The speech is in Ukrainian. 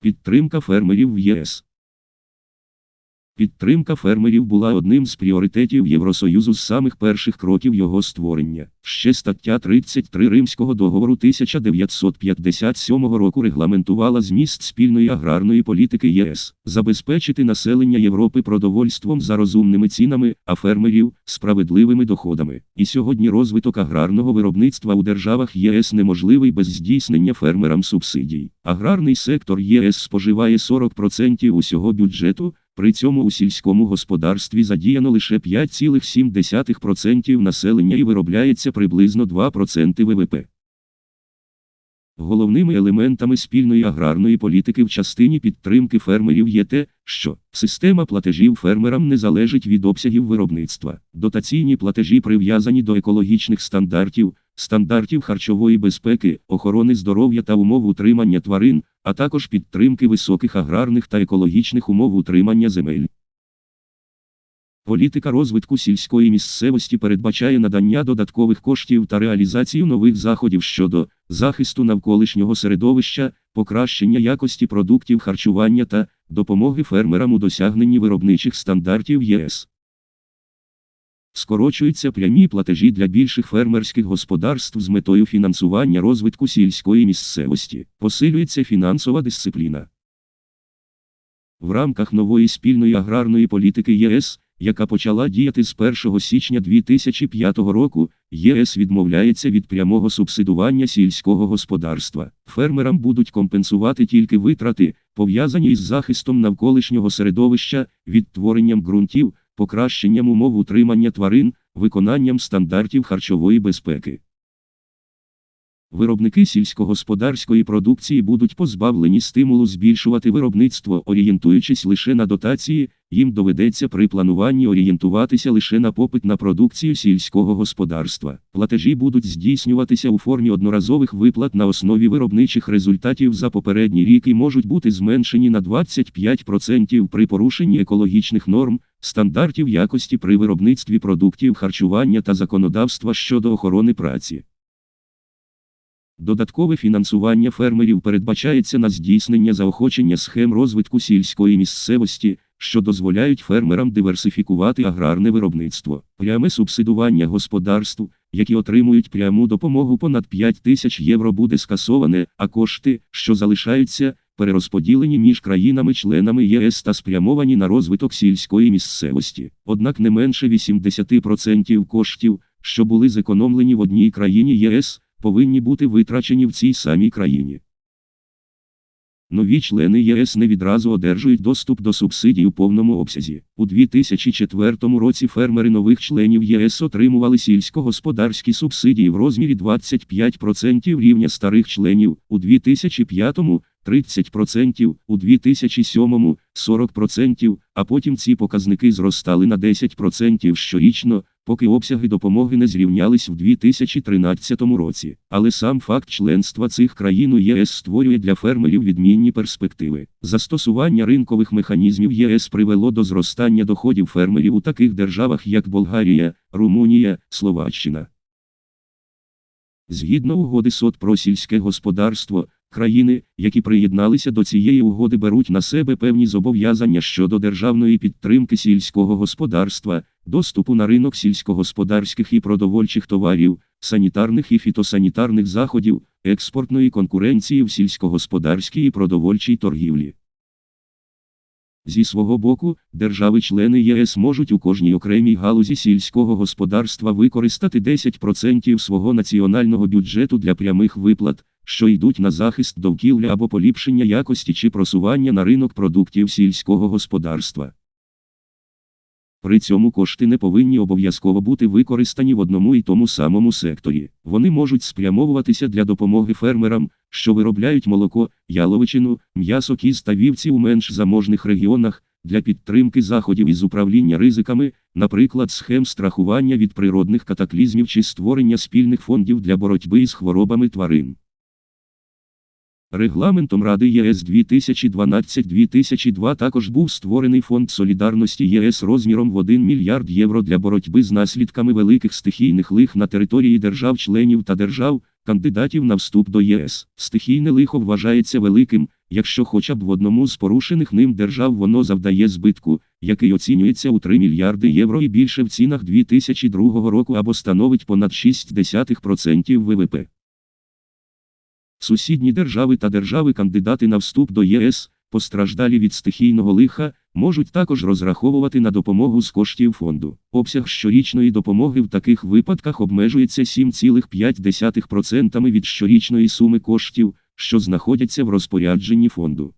Підтримка фермерів в ЄС. Підтримка фермерів була одним з пріоритетів Євросоюзу з самих перших кроків його створення. Ще стаття 33 Римського договору 1957 року регламентувала зміст спільної аграрної політики ЄС, забезпечити населення Європи продовольством за розумними цінами, а фермерів справедливими доходами. І сьогодні розвиток аграрного виробництва у державах ЄС неможливий без здійснення фермерам субсидій. Аграрний сектор ЄС споживає 40% усього бюджету. При цьому у сільському господарстві задіяно лише 5,7% населення і виробляється приблизно 2% ВВП. Головними елементами спільної аграрної політики в частині підтримки фермерів є те, що система платежів фермерам не залежить від обсягів виробництва. Дотаційні платежі прив'язані до екологічних стандартів, стандартів харчової безпеки, охорони здоров'я та умов утримання тварин, а також підтримки високих аграрних та екологічних умов утримання земель. Політика розвитку сільської місцевості передбачає надання додаткових коштів та реалізацію нових заходів щодо захисту навколишнього середовища, покращення якості продуктів харчування та допомоги фермерам у досягненні виробничих стандартів ЄС. Скорочуються прямі платежі для більших фермерських господарств з метою фінансування розвитку сільської місцевості. Посилюється фінансова дисципліна. В рамках нової спільної аграрної політики ЄС, яка почала діяти з 1 січня 2005 року, ЄС відмовляється від прямого субсидування сільського господарства. Фермерам будуть компенсувати тільки витрати, пов'язані із захистом навколишнього середовища, відтворенням ґрунтів, покращенням умов утримання тварин, виконанням стандартів харчової безпеки. Виробники сільськогосподарської продукції будуть позбавлені стимулу збільшувати виробництво, орієнтуючись лише на дотації, їм доведеться при плануванні орієнтуватися лише на попит на продукцію сільського господарства. Платежі будуть здійснюватися у формі одноразових виплат на основі виробничих результатів за попередній рік і можуть бути зменшені на 25% при порушенні екологічних норм, стандартів якості при виробництві продуктів харчування та законодавства щодо охорони праці. Додаткове фінансування фермерів передбачається на здійснення заохочення схем розвитку сільської місцевості, що дозволяють фермерам диверсифікувати аграрне виробництво, пряме субсидування господарств, які отримують пряму допомогу понад 5 тисяч євро буде скасоване, а кошти, що залишаються, перерозподілені між країнами-членами ЄС та спрямовані на розвиток сільської місцевості. Однак не менше 80% коштів, що були зекономлені в одній країні ЄС, повинні бути витрачені в цій самій країні. Нові члени ЄС не відразу одержують доступ до субсидій у повному обсязі. У 2004 році фермери нових членів ЄС отримували сільськогосподарські субсидії в розмірі 25% рівня старих членів, у 2005 30%, у 2007 40%, а потім ці показники зростали на 10% щорічно, поки обсяги допомоги не зрівнялись в 2013 році. Але сам факт членства цих країн у ЄС створює для фермерів відмінні перспективи. Застосування ринкових механізмів ЄС привело до зростання доходів фермерів у таких державах, як Болгарія, Румунія, Словаччина. Згідно угоди СОТ про сільське господарство, країни, які приєдналися до цієї угоди, беруть на себе певні зобов'язання щодо державної підтримки сільського господарства, доступу на ринок сільськогосподарських і продовольчих товарів, санітарних і фітосанітарних заходів, експортної конкуренції в сільськогосподарській і продовольчій торгівлі. Зі свого боку, держави-члени ЄС можуть у кожній окремій галузі сільського господарства використати 10% свого національного бюджету для прямих виплат, що йдуть на захист довкілля або поліпшення якості чи просування на ринок продуктів сільського господарства. При цьому кошти не повинні обов'язково бути використані в одному і тому самому секторі. Вони можуть спрямовуватися для допомоги фермерам, що виробляють молоко, яловичину, м'ясо кіз та вівці у менш заможних регіонах, для підтримки заходів із управління ризиками, наприклад, схем страхування від природних катаклізмів чи створення спільних фондів для боротьби із хворобами тварин. Регламентом Ради ЄС 2012-2002 також був створений фонд солідарності ЄС розміром в 1 мільярд євро для боротьби з наслідками великих стихійних лих на території держав-членів та держав, кандидатів на вступ до ЄС. Стихійне лихо вважається великим, якщо хоча б в одному з порушених ним держав воно завдає збитку, який оцінюється у 3 мільярди євро і більше в цінах 2002 року або становить понад 0,6% ВВП. Сусідні держави та держави-кандидати на вступ до ЄС, постраждалі від стихійного лиха, можуть також розраховувати на допомогу з коштів фонду. Обсяг щорічної допомоги в таких випадках обмежується 7,5% від щорічної суми коштів, що знаходяться в розпорядженні фонду.